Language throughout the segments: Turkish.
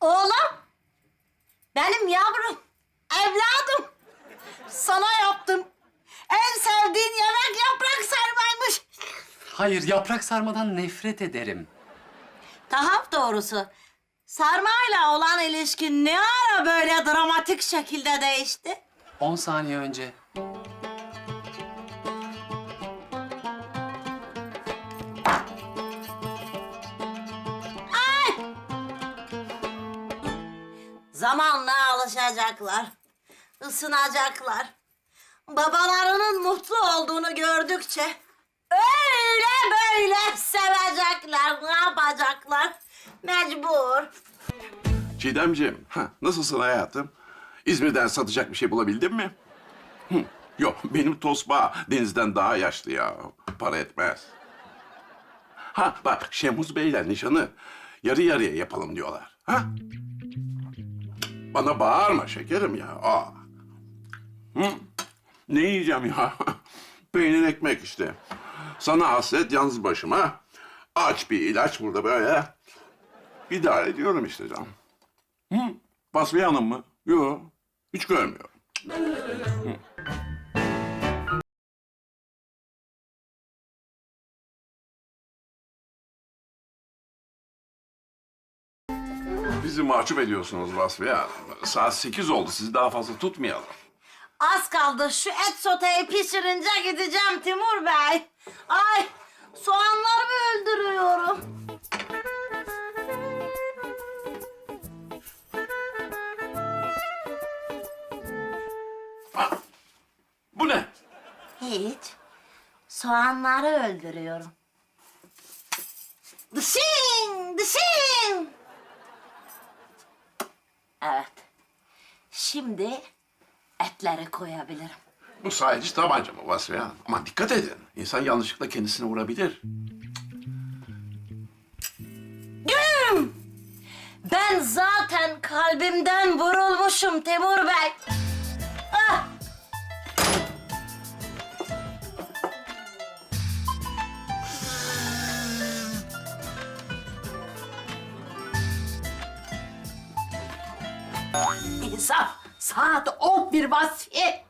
Oğlum. Benim yavrum. Evladım. Sana yaptım. En sevdiğin yemek yaprak sarmaymış. Hayır, yaprak sarmadan nefret ederim. Tahap doğrusu. Sarmayla olan ilişkin ne ara böyle dramatik şekilde değişti? 10 saniye önce. Zamanla alışacaklar. ısınacaklar. Babalarının mutlu olduğunu gördükçe öyle böyle sevecekler. Ne yapacaklar? Mecbur. Çiğdemciğim, ha, nasılsın hayatım? İzmir'den satacak bir şey bulabildin mi? Hı, yok, benim tosba denizden daha yaşlı ya. Para etmez. Ha bak, Şemuz Bey'le nişanı yarı yarıya yapalım diyorlar. Ha? Bana bağırma şekerim ya. Aa. Hı? Ne yiyeceğim ya? Peynir ekmek işte. Sana hasret yalnız başıma. Aç bir ilaç burada böyle. İdare ediyorum işte canım. Hı? Basriye mı? Yok. Hiç görmüyorum. Hı. Mahcup ediyorsunuz Vasfiye Hanım. Saat sekiz oldu. Sizi daha fazla tutmayalım. Az kaldı. Şu et soteyi pişirince gideceğim Timur Bey. Ay soğanlarımı öldürüyorum. Bu ne? Hiç. Soğanları öldürüyorum. Dışın, dışın. Evet. Şimdi etleri koyabilirim. Bu sadece tabanca mı Vasfiye Hanım? Ama dikkat edin. İnsan yanlışlıkla kendisini vurabilir. Ben zaten kalbimden vurulmuşum Temur Bey. İnsaf. Saat 11 Vasfiye.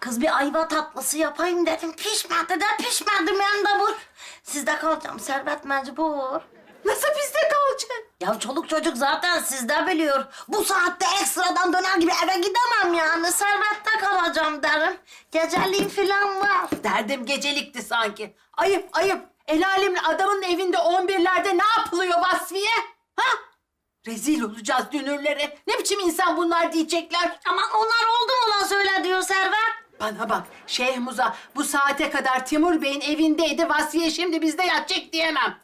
Kız bir ayva tatlısı yapayım dedim. Pişmedi de pişmedi mendebur. Sizde kalacağım Servet mecbur. Nasıl bizde kalacaksın? Ya çoluk çocuk zaten sizde biliyor. Bu saatte ekstradan döner gibi eve gidemem yani. Servet'te kalacağım derim. Geceliğim falan var. Derdim gecelikti sanki. Ayıp ayıp. El alemin adamın evinde on birlerde ne yapılıyor Vasfiye? Ha? Rezil olacağız dünürlere. Ne biçim insan bunlar diyecekler. Aman onlar oldu mu lan söyle diyor Servet. Bana bak Şeyh Muza bu saate kadar Timur Bey'in evindeydi. Vasfiye şimdi bizde yatacak diyemem.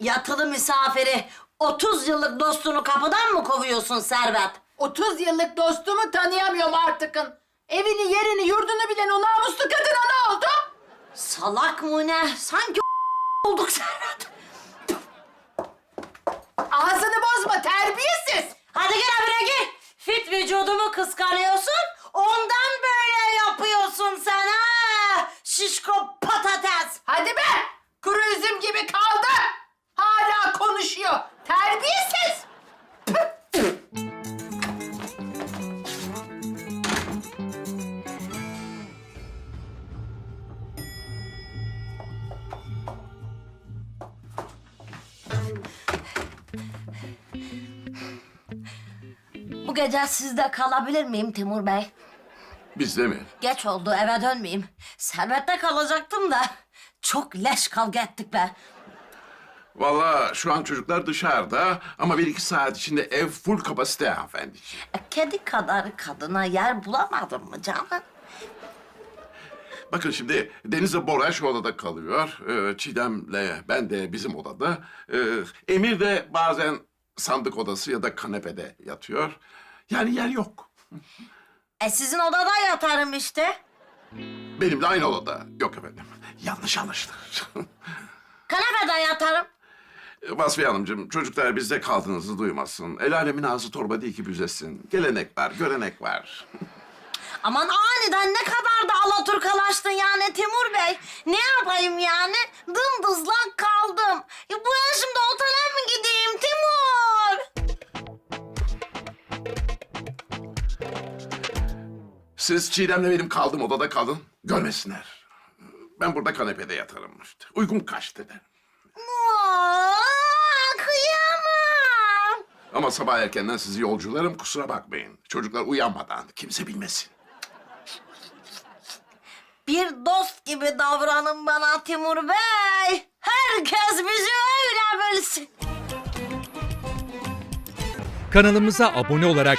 Yatılı misafiri 30 yıllık dostunu kapıdan mı kovuyorsun Servet? 30 yıllık dostumu tanıyamıyorum artıkın. Evini, yerini, yurdunu bilen o namuslu kadına ne oldu? Salak mı ne? Sanki olduk Servet. Kıskanıyorsun. Ondan böyle yapıyorsun sen ha. Şişko gece sizde kalabilir miyim Timur Bey? Bizde mi? Geç oldu eve dönmeyeyim. Servet'te kalacaktım da. Çok leş kavga ettik be. Vallahi şu an çocuklar dışarıda ama bir iki saat içinde ev full kapasite hanımefendiciğim. E, Kedi kadar kadına yer bulamadın mı canım? Bakın şimdi Deniz'le Bora şu odada kalıyor. Ee, Çiğdem'le ben de bizim odada. Ee, Emir de bazen sandık odası ya da kanepede yatıyor. Yani yer yok. E sizin odada yatarım işte. Benimle aynı odada. Yok efendim. Yanlış anlaşılır. Kanepede yatarım. Vasfiye Hanımcığım, çocuklar bizde kaldığınızı duymasın. El alemin ağzı torba değil ki büzesin. Gelenek var, görenek var. Aman aniden ne kadar da alaturkalaştın yani Timur Bey. Ne yapayım yani? Dımdızlak kaldım. Ya bu yaşımda otele mi Siz Çiğdem'le benim kaldığım odada kalın. Görmesinler. Ben burada kanepede yatarım işte. Uykum kaçtı de. Aa, kıyamam. Ama sabah erkenden sizi yolcularım kusura bakmayın. Çocuklar uyanmadan kimse bilmesin. Bir dost gibi davranın bana Timur Bey. Herkes bizi öyle bilsin. Kanalımıza abone olarak